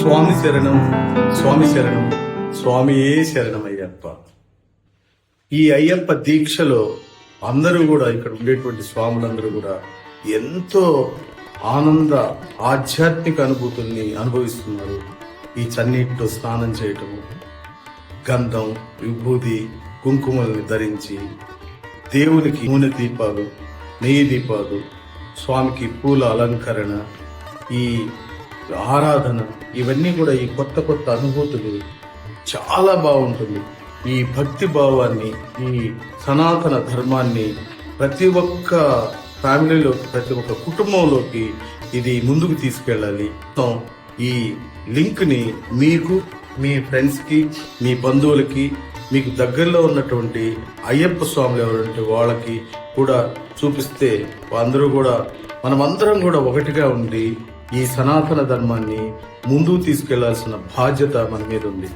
స్వామి శరణం స్వామి శరణం స్వామియే శరణం అయ్యప్ప? ఈ అయ్యప్ప దీక్షలో అందరూ కూడా ఇక్కడ ఉండేటువంటి స్వాములందరూ కూడా ఎంతో ఆనంద ఆధ్యాత్మిక అనుభూతుల్ని అనుభవిస్తున్నారు. ఈ చన్నీటితో స్నానం చేయటము గంధం విభూతి కుంకుమల్ని ధరించి దేవునికి నూనె దీపాలు నెయ్యి దీపాలు స్వామికి పూల అలంకరణ ఈ ఆరాధన ఇవన్నీ కూడా ఈ కొత్త కొత్త అనుభూతులు చాలా బాగుంటుంది. ఈ భక్తి భావాన్ని ఈ సనాతన ధర్మాన్ని ప్రతి ఒక్క ఫ్యామిలీలో ప్రతి ఒక్క కుటుంబంలోకి ఇది ముందుకు తీసుకెళ్ళాలి. ఈ లింక్ని మీకు మీ ఫ్రెండ్స్కి మీ బంధువులకి మీకు దగ్గరలో ఉన్నటువంటి అయ్యప్ప స్వాములు ఎవరంటే వాళ్ళకి కూడా చూపిస్తే అందరూ కూడా మనమందరం కూడా ఒకటిగా ఉండి ఈ సనాతన ధర్మాన్ని ముందుకు తీసుకెళ్ళాల్సిన బాధ్యత మన మీద ఉంది.